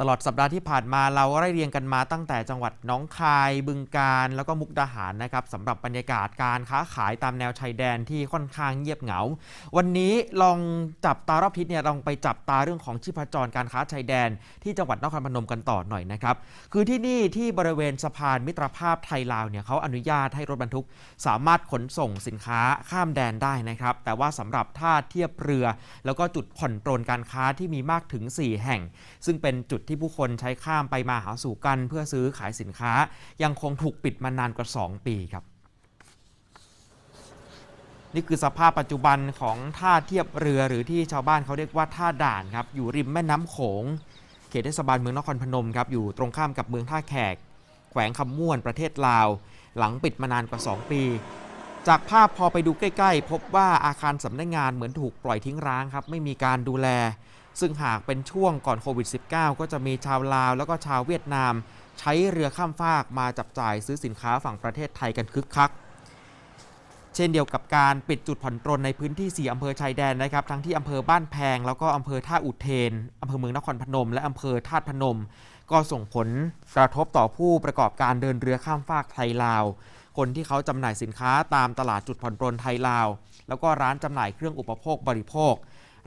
ตลอดสัปดาห์ที่ผ่านมาเราไล่เรียงกันมาตั้งแต่จังหวัดน้องคาย บึงกาฬแล้วก็มุกดาหารนะครับสำหรับบรรยากาศการค้าขายตามแนวชายแดนที่ค่อนข้างเงียบเหงา วันนี้ลองจับตารอบทิศเนี่ยลองไปจับตาเรื่องของชีพจรการค้าชายแดน ที่จังหวัดนครพนมกันต่อหน่อยนะครับคือที่นี่ที่บริเวณสะพานมิตรภาพไทยลาวเนี่ยเขาอนุญาตให้รถบรรทุก สามารถขนส่งสินค้าข้ามแดนได้นะครับแต่ว่าสำหรับท่าเทียบเรือ แล้วก็จุดผ่อนปรนการค้าที่มีมากถึง 4 แห่ง ซึ่งเป็นจุดที่ผู้คนใช้ข้ามไปมาหาสู่กัน เพื่อซื้อขายสินค้า ยังคงถูกปิดมานานกว่า 2 ปีครับ นี่คือสภาพปัจจุบันของท่าเทียบเรือหรือที่ชาวบ้านเขาเรียกว่าท่าด่านครับอยู่ริมแม่น้ำโขงเขตเทศบาลเมืองนครพนมครับอยู่ตรงข้ามกับเมืองท่าแขก แขวงคำม่วนประเทศลาว หลังปิดมานานกว่า 2 ปี จากภาพพอไปดูใกล้ ๆ พบว่าอาคารสำนักงานเหมือนถูกปล่อยทิ้งร้างครับ ไม่มีการดูแล ซึ่งหากเป็นช่วงก่อนโควิด -19 ก็จะมีชาวลาว แล้วก็ชาวเวียดนาม ใช้เรือข้ามฟากมาจับจ่ายซื้อสินค้าฝั่งประเทศไทยกันคึกคัก เช่นเดียวกับการปิดจุดผ่อนปรนในพื้นที่ 4 อำเภอชายแดนนะครับ ทั้งที่อำเภอบ้านแพง แล้วก็อำเภอท่าอุเทนอำเภอเมืองนครพนม และอำเภอธาตุพนม ก็ส่งผลกระทบต่อผู้ประกอบการเดินเรือข้ามฟากไทยลาว คนที่เขาจำหน่ายสินค้าตามตลาดจุดผ่อนปรนไทยลาว แล้วก็ร้านจำหน่ายเครื่องอุปโภคบริโภค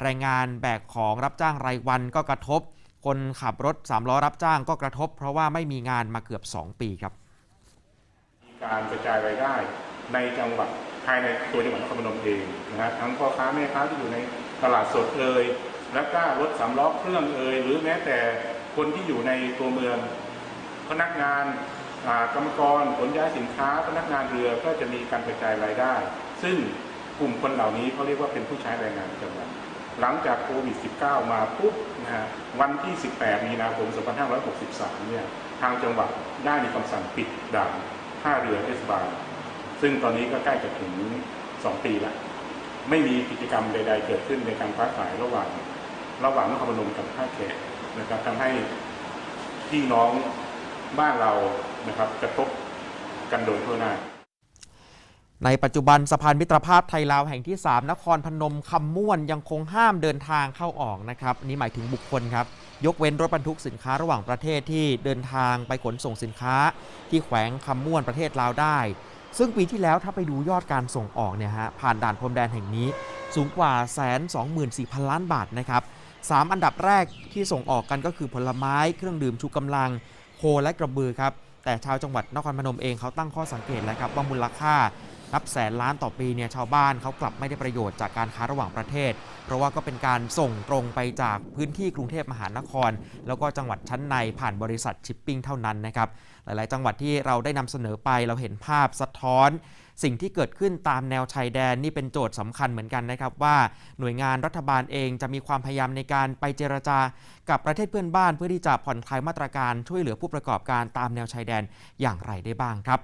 แรงงานแบกของรับจ้างรายวันก็กระทบ คนขับรถสามล้อรับจ้างก็กระทบ เพราะว่าไม่มีงานมาเกือบ 2 ปีครับมีการกระจายรายได้ในจังหวัดภายในตัวจังหวัดนครพนมเองนะฮะทั้งพ่อค้าแม่ค้าที่อยู่ในตลาดสดเอ่ยและก็รถสามล้อเครื่องเอ่ยหรือแม้แต่คนที่อยู่ในตัวเมืองพนักงาน กรรมกรขนย้ายสินค้าพนักงานเรือก็จะมีการกระจายรายได้ ซึ่งกลุ่มคนเหล่านี้เขาเรียกว่าเป็นผู้ใช้แรงงานจังหวัดหลังจากโควิด -19 มาปุ๊บนะฮะวันที่ 18 มีนาคม 2563 เนี่ยทางจังหวัดได้มีคำสั่งปิดด่านท่าเรือเทศบาลซึ่งตอนนี้ก็ใกล้จะถึง 2 ปีล้วไม่มีกิจกรรมใด ๆ เกิดขึ้นในการค้าขายระหว่าง ระหว่างนครพนมกับท่าแขกนะครับทำให้พี่น้อง บ้านเรานะครับกระทบกันโดยทั่วหน้าในปัจจุบันสะพานมิตรภาพไทยลาวแห่งที่ 3 นครพนมคำม่วนยังคงห้ามเดินทางเข้าออกนะครับนนี่หมายถึงบุคคลครับ ยกเว้นรถบรรทุกสินค้าระหว่างประเทศที่เดินทางไปขนส่งสินค้า ที่แขวงคำม่วนประเทศลาวได้ ซึ่งปีที่แล้วถ้าไปดูยอดการส่งออกเนี่ยฮะผ่านด่านพรมแดนแห่งนี้ สูงกว่าแสนสองหมื่นสี่พันล้านบาทนะครับสามอันดับแรกที่ส่งออกกันก็คือผลไม้เครื่องดื่มชูกำลัง โคและกระบือครับแต่ชาวจังหวัดนครพนมเองเขาตั้งข้อสังเกตแล้วครับว่ามูลค่านับแสนล้านต่อปีเนี่ยชาวบ้านเขากลับไม่ได้ประโยชน์จากการค้าระหว่างประเทศ เพราะว่าก็เป็นการส่งตรงไปจากพื้นที่กรุงเทพมหานคร แล้วก็จังหวัดชั้นในผ่านบริษัทชิปปิ้งเท่านั้นนะครับ หลาย ๆ จังหวัดที่เราได้นำเสนอไปเราเห็นภาพสะท้อน สิ่งที่เกิดขึ้นตามแนวชายแดนนี่เป็นโจทย์สำคัญเหมือนกันนะครับว่าหน่วยงานรัฐบาลเองจะมีความพยายามในการไปเจรจากับประเทศเพื่อนบ้าน เพื่อที่จะผ่อนคลายมาตรการช่วยเหลือผู้ประกอบการตามแนวชายแดนอย่างไรได้บ้างครับ